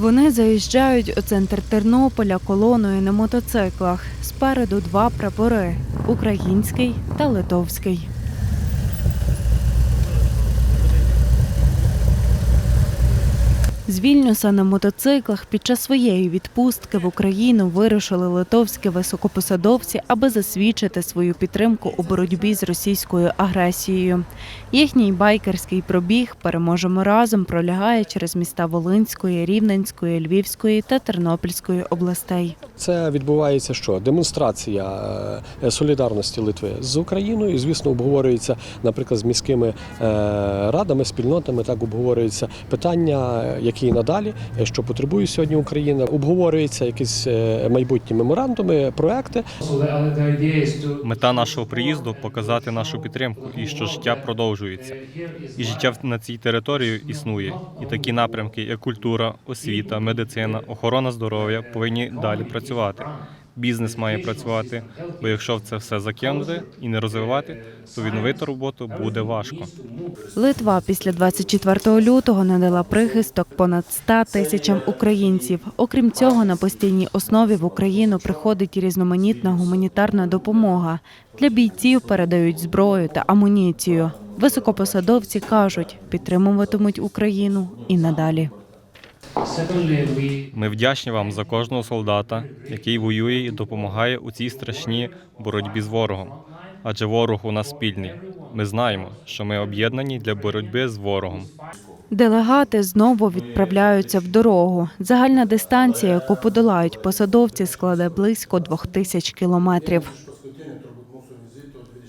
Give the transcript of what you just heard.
Вони заїжджають у центр Тернополя колоною на мотоциклах. Спереду два прапори український та литовський. З Вільнюса на мотоциклах під час своєї відпустки в Україну вирушили литовські високопосадовці, аби засвідчити свою підтримку у боротьбі з російською агресією. Їхній байкерський пробіг переможемо разом пролягає через міста Волинської, Рівненської, Львівської та Тернопільської областей. Це відбувається що? Демонстрація е, солідарності Литви з Україною. Звісно, обговорюється, наприклад, з міськими е, радами, спільнотами. Так обговорюються питання, е, які і надалі, е, що потребує сьогодні Україна. Обговорюються якісь е, майбутні меморандуми, проекти. Мета нашого приїзду показати нашу підтримку і що життя продовжується. І життя на цій території існує. І такі напрямки, як культура, освіта, медицина, охорона здоров'я, повинні далі працювати. Бізнес має працювати, бо якщо це все закинути і не розвивати, то відновити роботу буде важко. Литва після 24 лютого надала прихисток понад 100 тисячам українців. Окрім цього, на постійній основі в Україну приходить різноманітна гуманітарна допомога. Для бійців передають зброю та амуніцію. Високопосадовці кажуть, підтримуватимуть Україну і надалі. Ми вдячні вам за кожного солдата, який воює і допомагає у цій страшній боротьбі з ворогом. Адже ворог у нас спільний. Ми знаємо, що ми об'єднані для боротьби з ворогом. Делегати знову відправляються в дорогу. Загальна дистанція, яку подолають посадовці, складе близько двох тисяч кілометрів.